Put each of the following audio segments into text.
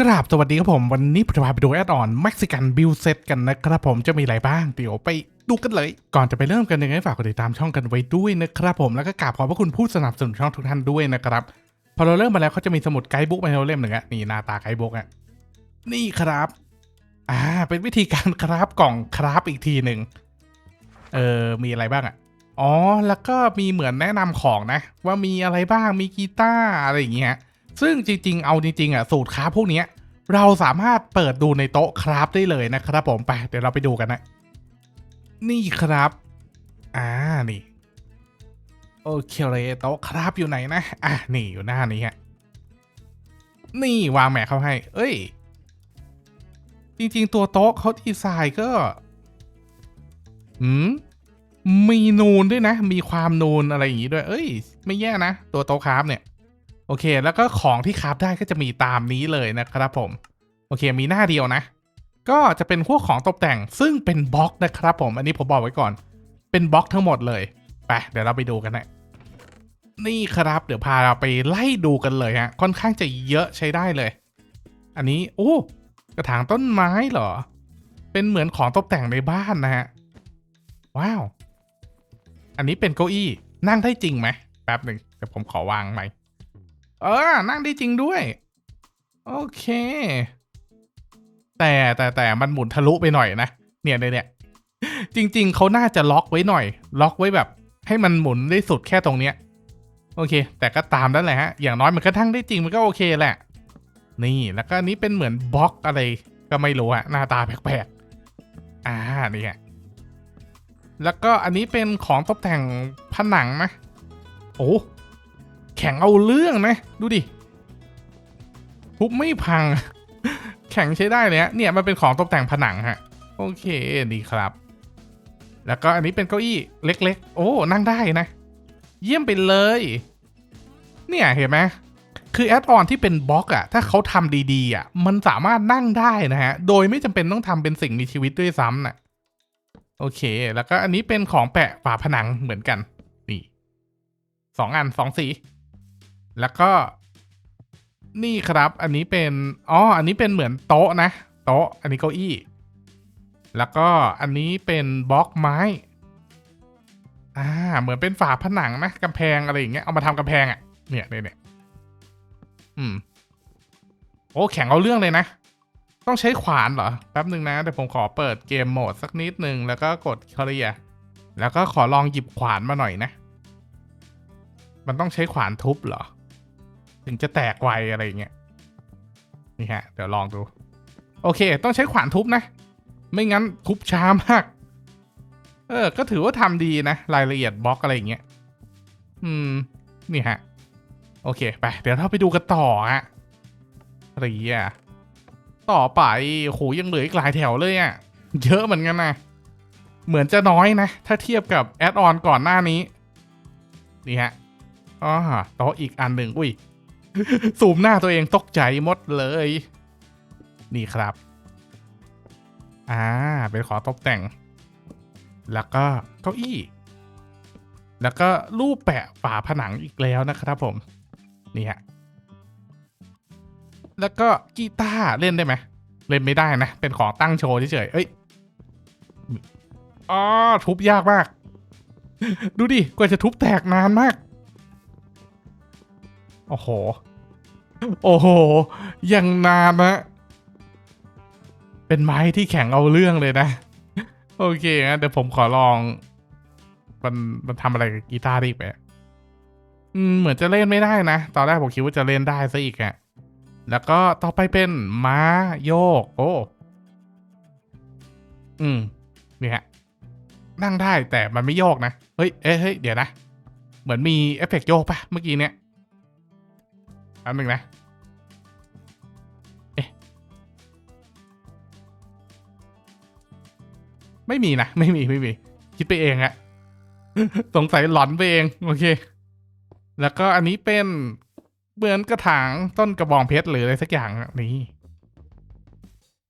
กราบสวัสดีครับผม วันนี้ผมจะพาไปดูแอดออนเม็กซิกันบิลเซตกันนะครับผมจะมีอะไรบ้าง เดี๋ยวไปดูกันเลย ก่อนจะไปเริ่มกันยังไงฝากกดติดตามช่องกันไว้ด้วยนะครับผมแล้วก็กราบขอบพระคุณผู้สนับสนุนช่องทุกท่านด้วยนะครับ พอเราเริ่มมาแล้วเขาจะมีสมุดไกด์บุ๊กมาให้เราเล่มหนึ่งอะนี่หน้าตาไกด์บุ๊กอะนี่ครับอ่าเป็นวิธีการคราฟกล่องคราฟอีกทีหนึ่งเออมีอะไรบ้างอะอ๋อแล้วก็มีเหมือนแนะนำของนะ ว่ามีอะไรบ้างมีกีตาร์อะไรอย่างเงี้ย ซึ่งจริง ๆ เอาจริงๆอะสูตรคราฟพวกเนี้ยเราสามารถเปิดดูในโต๊ะคราฟได้เลยนะครับผมไปเดี๋ยวเราไปดูกันนะ นี่ครับ อ่านี่โอเคเลยโต๊ะคราฟอยู่ไหนนะ อะนี่อยู่หน้านี้ฮะนี่วางแหมเขาให้ เอ้ย จริงๆ ตัวโต๊ะเขาดีไซน์ก็หืมมีนูนด้วยนะ มีความนูนอะไรอย่างงี้ด้วย เอ้ย ไม่แย่นะ ตัวโต๊ะคราฟเนี่ย โอเค แล้วก็ของที่คราฟได้ก็จะมีตามนี้เลยนะครับผม โอเค มีหน้าเดียวนะ ก็จะเป็นพวกของตกแต่งซึ่งเป็นบล็อกนะครับผม อันนี้ผมบอกไว้ก่อน เป็นบล็อกทั้งหมดเลย ไป เดี๋ยวเราไปดูกันนะนี่ครับ เดี๋ยวพาเราไปไล่ดูกันเลยฮะ ค่อนข้างจะเยอะใช้ได้เลย อันนี้ โอ้ กระถางต้นไม้เหรอ เป็นเหมือนของตกแต่งในบ้านนะฮะ ว้าว อันนี้เป็นเก้าอี้ นั่งได้จริงไหม แป๊บหนึ่งเดี๋ยวผมขอวางไหมค์ เออ นั่งได้จริงด้วย โอเค แต่แต่แต่มันหมุนทะลุไปหน่อยนะเนี่ยเนี่ยเนี่ย จริง ๆ เขาน่าจะล็อกไว้หน่อย ล็อกไว้แบบ ให้มันหมุนได้สุดแค่ตรงเนี้ย โอเค แต่ก็ตามนั่นแหละฮะ อย่างน้อยมันก็ทั้งได้จริงมันก็โอเคแหละ นี่แล้วก็นี้เป็นเหมือนบล็อกอะไร ก็ไม่รู้อะหน้าตาแปลกๆ อ่า นี่ฮะแล้วก็อันนี้เป็นของตกแต่งผนังนะโอ้ แข็งเอาเรื่องนะ ดูดิทุบไม่พัง แข็งใช้ได้เลยฮะเนี่ยมันเป็นของตกแต่งผนังฮะ โอเคดีครับ แล้วก็อันนี้เป็นเก้าอี้เล็ก ๆ โอ้ นั่งได้นะ เยี่ยมไปเลย เนี่ยเห็นไหมคือแอดออนที่เป็นบล็อกอะถ้าเขาทำดีๆอะมันสามารถนั่งได้นะฮะ โดยไม่จำเป็นต้องทำเป็นสิ่งมีชีวิตด้วยซ้ำน่ะ โอเค แล้วก็อันนี้เป็นของแปะฝาผนังเหมือนกัน นี่สองอันสองสี แล้วก็นี่ครับ อันนี้เป็น อ๋อ อันนี้เป็นเหมือนโต๊ะนะ โต๊ะ อันนี้เก้าอี้ แล้วก็อันนี้เป็นบล็อกไม้ อ่า เหมือนเป็นฝาผนังนะกำแพงอะไรอย่างเงี้ย เอามาทำกำแพงอะ่ะ เนี่ยเนี่ยเนี่ยอืม โอ้ แข็งเอาเรื่องเลยนะ ต้องใช้ขวานเหรอ แป๊บหนึ่งนะ เดี๋ยวผมขอเปิดเกมโหมดสักนิดหนึ่ง แล้วก็กดเคลียร์แล้วก็ขอลองหยิบขวานมาหน่อยนะ มันต้องใช้ขวานทุบเหรอ ถึงจะแตกไวอะไรอย่างเงี้ยนี่ฮะ เดี๋ยวลองดู โอเค ต้องใช้ขวานทุบนะ ไม่งั้นทุบช้ามาก เออ ก็ถือว่าทำดีนะ รายละเอียดบล็อกอะไรอย่างเงี้ยอืม นี่ฮะ โอเค ไป เดี๋ยวเราไปดูกันต่อฮะอะไรอะต่อไปโหยังเหลืออีกหลายแถวเลยอะ เยอะเหมือนกันนะ เหมือนจะน้อยนะ ถ้าเทียบกับแอดออนก่อนหน้านี้ นี่ฮะอ๋อโต๊ะอีกอันหนึ่งอุ้ย ซูมหน้าตัวเองตกใจหมดเลย นี่ครับ อ่า เป็นขอตกแต่ง แล้วก็เก้าอี้ แล้วก็รูปแปะฝาผนังอีกแล้วนะครับผม นี่ฮะ แล้วก็กีตาร์เล่นได้ไหม เล่นไม่ได้นะ เป็นของตั้งโชว์เฉยๆ เอ้ย อ๋อ ทุบยากมาก ดูดิ กว่าจะทุบแตกนานมาก โอ้โห โอ้โห ยังนานนะเป็นไม้ที่แข็งเอาเรื่องเลยนะ โอเคนะเดี๋ยวผมขอลอง มันมันทำอะไรกับกีตาร์ได้อีกไหมอืมเหมือนจะเล่นไม่ได้นะ ตอนแรกผมคิดว่าจะเล่นได้ซะอีกอะแล้วก็ต่อไปเป็นม้าโยก โอ้อืมนี่ฮะนั่งได้แต่มันไม่โยกนะ เฮ้ยเอ้ยเฮ้ยเดี๋ยวนะ เหมือนมีเอฟเฟกต์โยกปะเมื่อกี้เนี้ย แป๊บนึงนะเอ๊ะไม่มีนะ ไม่มีไม่มี คิดไปเองอะสงสัยหลอนไปเอง โอเค แล้วก็อันนี้เป็นเหมือนกระถางต้นกระบองเพชรหรืออะไรสักอย่างนี่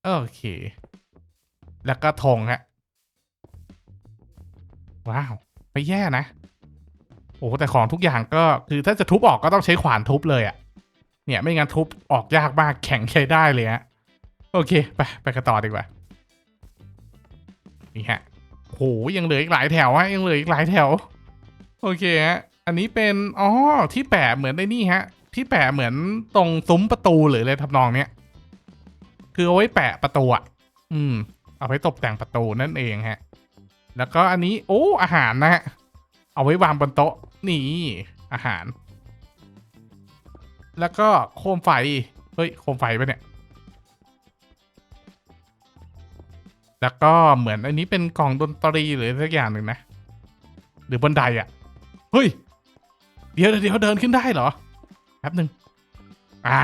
โอเค แล้วก็ธงฮะ ว้าว ไม่แย่นะ โอ้แต่ของทุกอย่างก็คือถ้าจะทุบออกก็ต้องใช้ขวานทุบเลยอะ เนี่ยไม่งั้นทุบออกยากมากแข็งใช้ได้เลยฮะโอเค ไปไปกันต่อดีกว่านี่ฮะโหยังเหลืออีกหลายแถวฮะยังเหลืออีกหลายแถว โอเคฮะอันนี้เป็นอ๋อที่แปะเหมือนในนี่ฮะ ที่แปะเหมือนตรงซุ้มประตูหรืออะไรทำนองเนี้ยคือเอาไว้แปะประตูอะอืม เอาไว้ตกแต่งประตูนั่นเองฮะ แล้วก็อันนี้โอ้อาหารนะฮะเอาไว้วางบนโต๊ะนี่อาหาร แล้วก็โคมไฟ เฮ้ย โคมไฟปะเนี่ย แล้วก็เหมือนอันนี้เป็นกล่องดนตรีหรือสักอย่างหนึ่งนะ หรือบันไดอะ่ะ เฮ้ย เดี๋ยวเดี๋ยวเดินขึ้นได้เหรอ แป๊บหนึ่งอ่า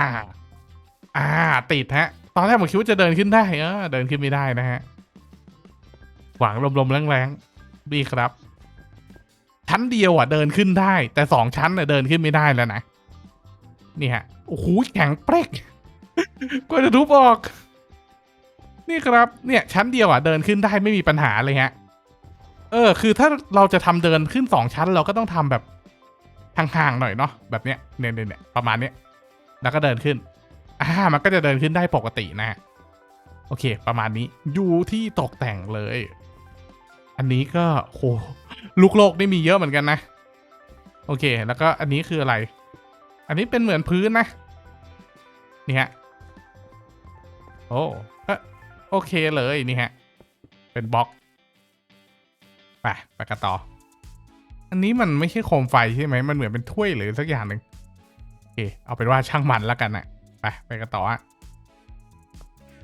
อ่า ติดฮะ ตอนแรกผมคิดว่าจะเดินขึ้นได้เออเดินขึ้นไม่ได้นะฮะ หวังลมๆแรงๆดีครับ ชั้นเดียวอะเดินขึ้นได้ แต่สองชั้นอะเดินขึ้นไม่ได้แล้วนะ นี่ฮะ โอ้โหแข็งเปรกกว่าจะทุบออก นี่ครับ เนี่ยชั้นเดียวอะเดินขึ้นได้ไม่มีปัญหาเลยฮะ เออ คือถ้าเราจะทำเดินขึ้นสองชั้น เราก็ต้องทำแบบห่างๆหน่อยเนาะแบบเนี้ยเนี่ยเนี่ยประมาณเนี้ยแล้วก็เดินขึ้นอ่ามันก็จะเดินขึ้นได้ปกตินะโอเค ประมาณนี้อยู่ที่ตกแต่งเลย อันนี้ก็โหลูกโลกนี่มีเยอะเหมือนกันนะ โอเค แล้วก็อันนี้คืออะไร อันนี้เป็นเหมือนพื้นนะนี่ฮะโอ้เออโอเคเลยนี่ฮะ เป็นบล็อกไปไปกันต่อ อันนี้มันไม่ใช่โคมไฟใช่ไหมมันเหมือนเป็นถ้วยหรือสักอย่างหนึ่งโอเค เอาเป็นว่าช่างมันแล้วกันนะไปไปกันต่อฮะ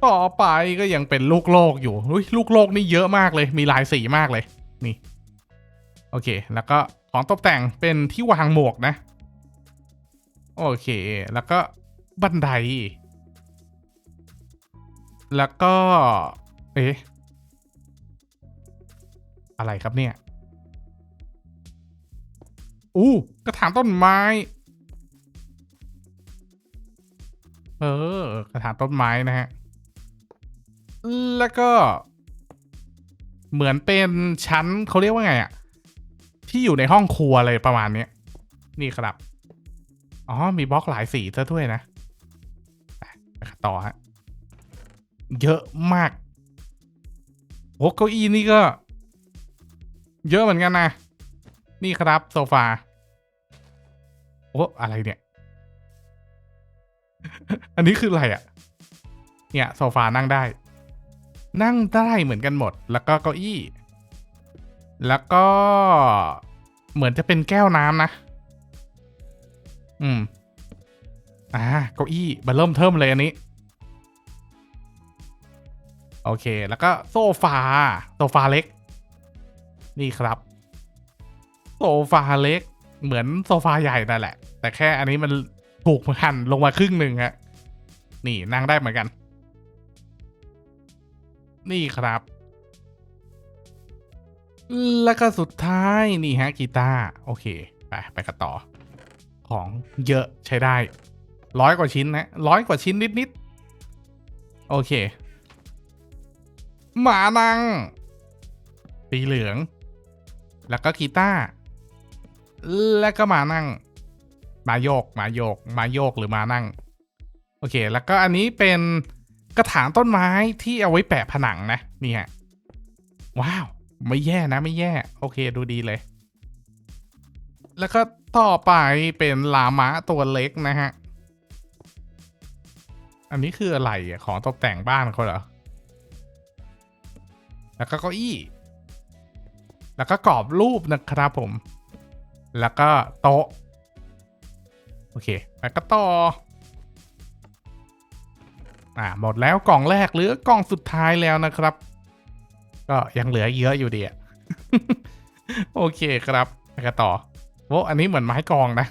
ต่อไปก็ยังเป็นลูกโลกอยู่ลูกโลกนี่เยอะมากเลย มีหลายสีมากเลย นี่ โอเค แล้วก็ของตกแต่งเป็นที่วางหมวกนะ โอเค แล้วก็บันได แล้วก็ เอ๊ะ อะไรครับเนี่ย อู้กระถางต้นไม้ เออ กระถางต้นไม้นะฮะ แล้วก็ เหมือนเป็นชั้นเขาเรียกว่าไงอะที่อยู่ในห้องครัวอะไรประมาณนี้นี่ครับ อ๋อ มีบล็อกหลายสีซะด้วยนะไปไปต่อฮะ เยอะมากโอ้เก้าอี้นี่ก็ เยอะเหมือนกันนะ นี่ครับโซฟา โอ้อะไรเนี่ย อันนี้คืออะไรอะ่ะ เนี่ยโซฟานั่งได้ นั่งได้เหมือนกันหมด แล้วก็เก้าอี้ แล้วก็เหมือนจะเป็นแก้วน้ำนะ อืม อ่าเก้าอี้มาเริ่มเทิมเลยอันนี้ โอเค แล้วก็โซฟา โซฟาเล็ก นี่ครับ โซฟาเล็ก เหมือนโซฟาใหญ่นั่นแหละ แต่แค่อันนี้มันถูกหั่นลงมาครึ่งหนึ่งฮะ นี่นั่งได้เหมือนกัน นี่ครับ แล้วก็สุดท้ายนี่ฮะกีตาร์โอเค ไป ไปกันต่อ ของเยอะใช้ได้ร้อยกว่าชิ้นนะร้อยกว่าชิ้นนิดๆโอเค หมานังสีเหลือง แล้วก็กีตาร์แล้วก็มานั่ง มาโยกมาโยกมาโยกหรือมานั่ง โอเค แล้วก็อันนี้เป็นกระถางต้นไม้ที่เอาไว้แปะผนังนะนี่ฮะว้าว ไม่แย่นะไม่แย่ โอเคดูดีเลย แล้วก็ ต่อไปเป็นลามะตัวเล็กนะฮะ อันนี้คืออะไรอะ ของตกแต่งบ้านเขาเหรอ แล้วก็เก้าอี้ แล้วก็กรอบรูปนะครับผม แล้วก็โต๊ะ โอเค แล้วก็ต่อ อ่า หมดแล้วกล่องแรกหลือกล่องสุดท้ายแล้วนะครับ ก็ยังเหลือเยอะอยู่ดีอะโอเคครับ ไปกันต่อ โอ้อันนี้เหมือนไม้กองนะ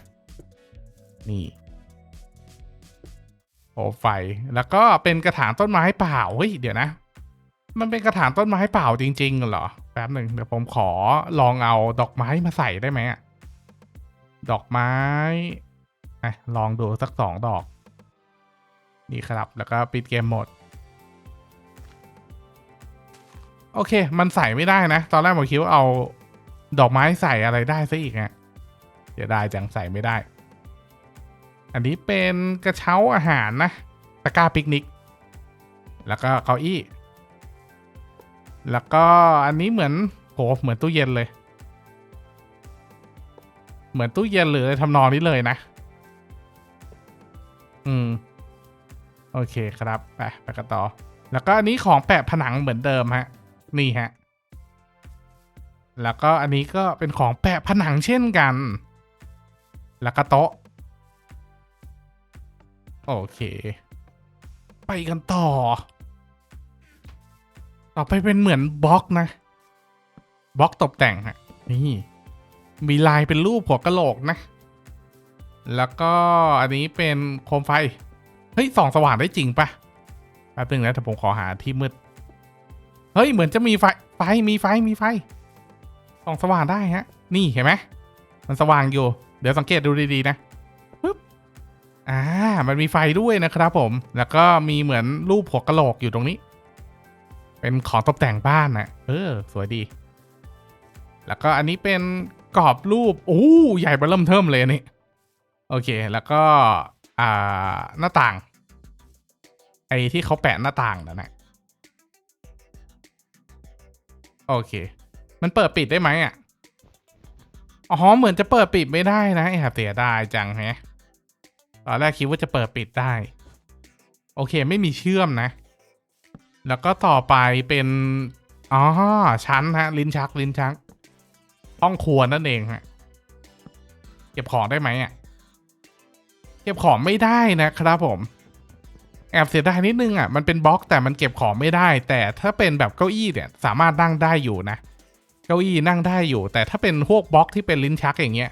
นี่โอ้ไฟ แล้วก็เป็นกระถางต้นไม้เปล่า เฮ้ย เดี๋ยวนะ มันเป็นกระถางต้นไม้เปล่าจริงๆเหรอ แป๊บหนึ่งเดี๋ยวผมขอลองเอาดอกไม้มาใส่ได้ไหมอะดอกไม้อะลองดูสักสองดอก นี่ครับ แล้วก็ปิดเกมหมด โอเค มันใส่ไม่ได้นะ ตอนแรกผมคิดว่าเอาดอกไม้ใส่อะไรได้ซะอีกฮะ เดี๋ยวได้จังใส่ไม่ได้ออันนี้เป็นกระเช้าอาหารนะตะกร้าปิกนิก แล้วก็เก้าอี้ แล้วก็อันนี้เหมือนโหเหมือนตู้เย็นเลย เหมือนตู้เย็นหรืออะไรทำนองนี้เลยนะ อืม โอเคครับไปไปกันต่อ แล้วก็อันนี้ของแปะผนังเหมือนเดิมฮะ นี่ฮะแล้วก็อันนี้ก็เป็นของแปะผนังเช่นกัน แล้วก็โต๊ะ โอเค ไปกันต่อ ต่อไปเป็นเหมือนบล็อกนะบล็อกตกแต่งฮะนี่มีลายเป็นรูปหัวกะโหลกนะ แล้วก็อันนี้เป็นโคมไฟ เฮ้ยส่องสว่างได้จริงปะแป๊บนึงนะแต่ผมขอหาที่มืด เฮ้ยเหมือนจะมีไฟ ไฟมีไฟมีไฟส่องสว่างได้ฮะ นี่เห็นไหมมันสว่างอยู่ เดี๋ยวสังเกตดูดีๆนะปึ๊บอ่ามันมีไฟด้วยนะครับผม แล้วก็มีเหมือนรูปหัวกะโหลกอยู่ตรงนี้ เป็นของตกแต่งบ้านนะเออ สวยดี แล้วก็อันนี้เป็นกรอบรูปโอ้ใหญ่เบเริ่มเทิมเลยนี่โอเค แล้วก็อ่าหน้าต่าง ไอ้ที่เขาแปะหน้าต่างนั่นนะโอเค มันเปิดปิดได้ไหมอะ อ๋อเหมือนจะเปิดปิดไม่ได้นะแอบเสียดายจังแฮะตอนแรกคิดว่าจะเปิดปิดได้ โอเคไม่มีเชื่อมนะ แล้วก็ต่อไปเป็นอ๋อชั้นฮะ ลิ้นชัก ลิ้นชัก ห้องครัวนั่นเองฮะ เก็บของได้ไหมอะ เก็บของไม่ได้นะครับผม แอบเสียดายนิดนึงอะ มันเป็นบล็อกแต่มันเก็บของไม่ได้ แต่ถ้าเป็นแบบเก้าอี้เนี่ย สามารถนั่งได้อยู่นะ เก้าอี้นั่งได้อยู่ แต่ถ้าเป็นพวกบล็อกที่เป็นลิ้นชักอย่างเงี้ย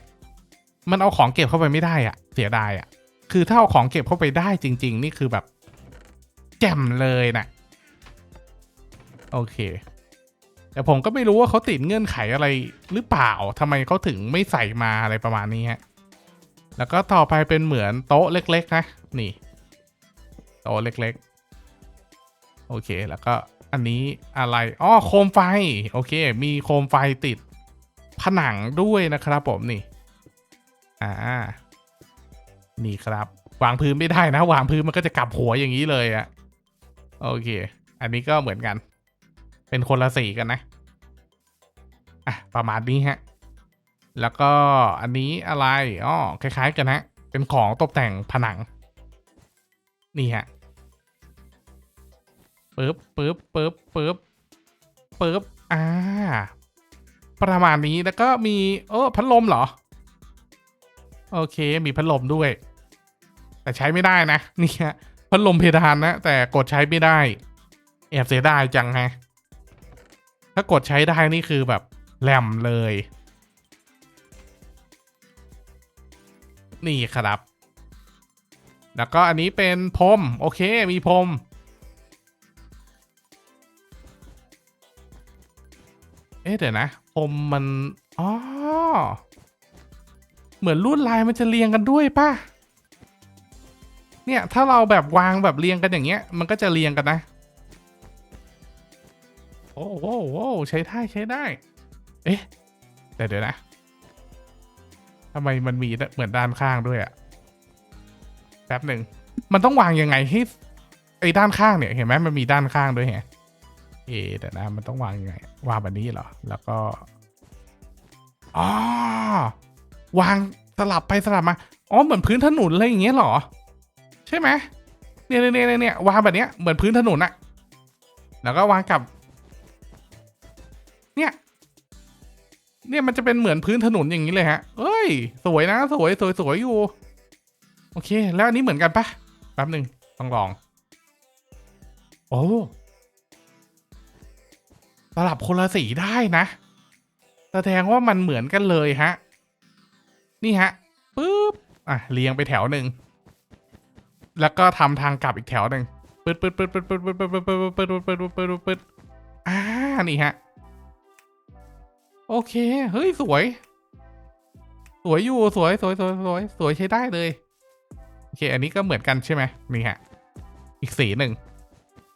มันเอาของเก็บเข้าไปไม่ได้อะเสียดายอะคือถ้าเอาของเก็บเข้าไปได้จริง ๆ นี่คือแบบ แจ่มเลยนะโอเค แต่ผมก็ไม่รู้ว่าเขาติดเงื่อนไขอะไรหรือเปล่าทำไมเขาถึงไม่ใส่มาอะไรประมาณนี้ฮะแล้วก็ต่อไปเป็นเหมือนโต๊ะเล็ก ๆ นะ นี่ โต๊ะเล็ก ๆ โอเคแล้วก็ อันนี้อะไรอ๋อโคมไฟ โอเค มีโคมไฟติด ผนังด้วยนะครับผมนี่ อ่า นี่ครับ วางพื้นไม่ได้นะ วางพื้นมันก็จะกลับหัวอย่างนี้เลยอะโอเค อันนี้ก็เหมือนกัน เป็นคนละสีกันนะ อะ ประมาณนี้ฮะ แล้วก็อันนี้อะไรอ๋อคล้าย ๆ กันฮะ เป็นของตกแต่งผนัง นี่ฮะ ปึ๊บปึ๊บปึ๊บปึ๊บปึ๊บอ่า ประมาณนี้แล้วก็มีเออพัดลมเหรอ โอเค มีพัดลมด้วย แต่ใช้ไม่ได้นะนี่ฮะพัดลมเพดานนะ แต่กดใช้ไม่ได้ แอบเสียดายจังฮะถ้ากดใช้ได้นี่คือแบบแหลมเลย นี่ครับ แล้วก็อันนี้เป็นพรมโอเคมีพรม เอ๊ะเดี๋ยวนะพรมมันอ๋อเหมือนลวดลายมันจะเรียงกันด้วยป่ะเนี่ย ถ้าเราแบบวางแบบเรียงกันอย่างเงี้ย มันก็จะเรียงกันนะ โอ้โหโอ้ใช้ได้ใช้ได้ เอ๊ะเดี๋ยวเดี๋ยวนะทำไมมันมีเหมือนด้านข้างด้วยอะแป๊บหนึ่ง มันต้องวางยังไงให้ไอ้ด้านข้างเนี่ย เห็นไหมมันมีด้านข้างด้วยไงเอ๊ะเดี๋ยวนะ มันต้องวางยังไง วางแบบนี้เหรอ แล้วก็อ๋อวางสลับไปสลับมา อ๋อ เหมือนพื้นถนนอะไรอย่างเงี้ยเหรอ ใช่ไหมเนี่ยเนี่ยเนี่ยเนี่ยวางแบบเนี้ยเหมือนพื้นถนนอะแล้วก็วางกับ เนี่ย เนี่ยมันจะเป็นเหมือนพื้นถนนอย่างนี้เลยฮะเอ้ย สวยนะสวยสวยสวยอยู่ โอเค แล้วอันนี้เหมือนกันปะแป๊บหนึ่งต้องลอง โอ้ สลับคนละสีได้นะ แสดงว่ามันเหมือนกันเลยฮะ นี่ฮะปึ๊บอะเรียงไปแถวหนึ่ง แล้วก็ทำทางกลับอีกแถวหนึ่งปึ๊ดปึ๊ดปึ๊ดปึ๊ดปึ๊ดปึ๊ดปึ๊ดปึ๊ดปึ๊ดปึ๊ดปึ๊ดปึ๊ดปึ๊ดปึ๊ดอ่านี่ฮะ โอเค เฮ้ย สวย สวยอยู่ สวย สวย สวย สวย สวยใช้ได้เลย โอเค อันนี้ก็เหมือนกันใช่ไหมนี่ฮะ อีกสีหนึ่ง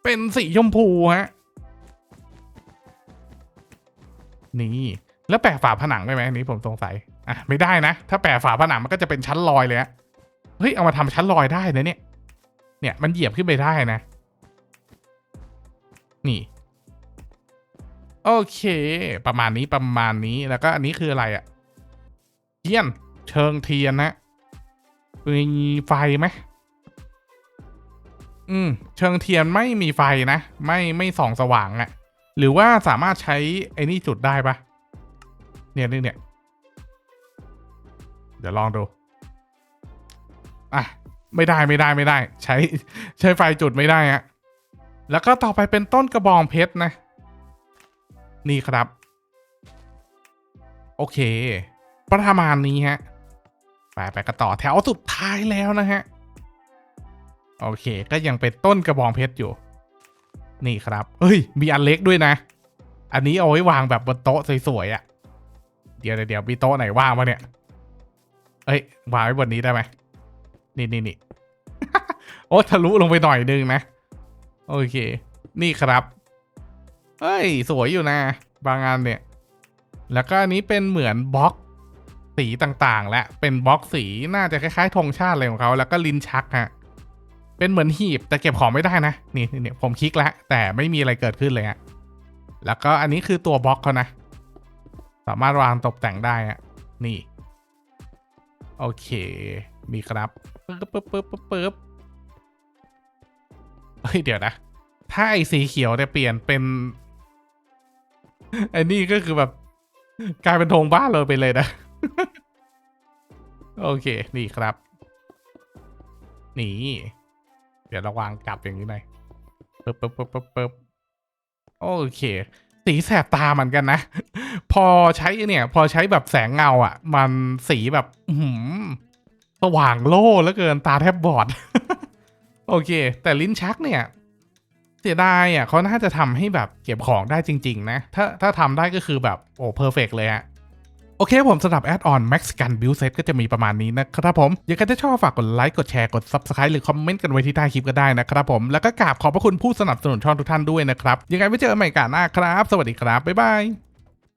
เป็นสีชมพูฮะ นี่ แล้วแปะฝาผนังได้ไหมอันนี้ผมสงสัยอะไม่ได้นะ ถ้าแปะฝาผนังมันก็จะเป็นชั้นลอยเลยฮะเฮ้ยเอามาทำชั้นลอยได้นะเนี่ย เนี่ยมันเหยียบขึ้นไปได้นะ นี่โอเค ประมาณนี้ประมาณนี้แล้วก็อันนี้คืออะไรอะเทียนเชิงเทียนนะมีไฟไหมอืม เชิงเทียนไม่มีไฟนะ ไม่ไม่ส่องสว่างอะ หรือว่าสามารถใช้ไอ้นี่จุดได้ปะเนี่ยนี่เนี่ย เดี๋ยวลองดู อะ ไม่ได้ไม่ได้ไม่ได้ ใช้ใช้ไฟจุดไม่ได้อะแล้วก็ต่อไปเป็นต้นกระบองเพชรนะ นี่ครับ โอเค ประมาณนี้ฮะ ไปไปกันต่อแถวสุดท้ายแล้วนะฮะ โอเค ก็ยังเป็นต้นกระบองเพชรอยู่ นี่ครับ เฮ้ย มีอันเล็กด้วยนะ อันนี้เอาไว้วางแบบบนโต๊ะสวยๆอะ่ะ เดี๋ยวเดี๋ยวมีโต๊ะไหนว่างมาเนี่ย เอ้ยวางไว้บนนี้ได้ไหมนี่นี่นี่โอ้ทะลุลงไปหน่อยนึงนะ โอเค นี่ครับ เฮ้ย สวยอยู่นะ บางอันเนี่ย แล้วก็อันนี้เป็นเหมือนบล็อกสีต่างๆ และเป็นบล็อกสีน่าจะคล้ายๆธงชาติอะไรของเขา แล้วก็ลิ้นชักฮะ เป็นเหมือนหีบแต่เก็บของไม่ได้นะ นี่นี่นี่ผมคลิกแล้วแต่ไม่มีอะไรเกิดขึ้นเลยฮะแล้วก็อันนี้คือตัวบล็อกเขานะ สามารถวางตกแต่งได้อะนี่ โอเค มีครับปึ๊บปึ๊บปึ๊บปึ๊บปึ๊บเฮ้ยเดี๋ยวนะ ถ้าไอ้สีเขียวเนี่ยเปลี่ยนเป็นไอ้นี่ก็คือแบบกลายเป็นธงบ้านเลยไปเลยนะ โอเค นี่ครับ นี่ เดี๋ยวเราวางกลับอย่างนี้หน่อยปึ๊บปึ๊บปึ๊บปึ๊บปึ๊บโอเค สีแสบตาเหมือนกันนะ พอใช้เนี่ย พอใช้แบบแสงเงาอะ มันสีแบบหือสว่างโล่แล้วเกินตาแทบบอด โอเค แต่ลิ้นชักเนี่ยเสียดายอะเขาน่าจะทำให้แบบเก็บของได้จริง ๆ นะ ถ้าถ้าทำได้ก็คือแบบโอ้เพอร์เฟกเลยฮะ โอเคผมสำหรับแอดออน Max กัน Build Set ก็จะมีประมาณนี้นะครับผมยังไงถ้าชอบฝากกดไลค์กดแชร์กด Subscribe หรือคอมเมนต์กันไว้ที่ใต้คลิปก็ได้นะครับผมแล้วก็กราบขอบพระคุณผู้สนับสนุนช่องทุกท่านด้วยนะครับยังไงไว้เจอกันใหม่กันหน้าครับ สวัสดีครับบ๊ายบาย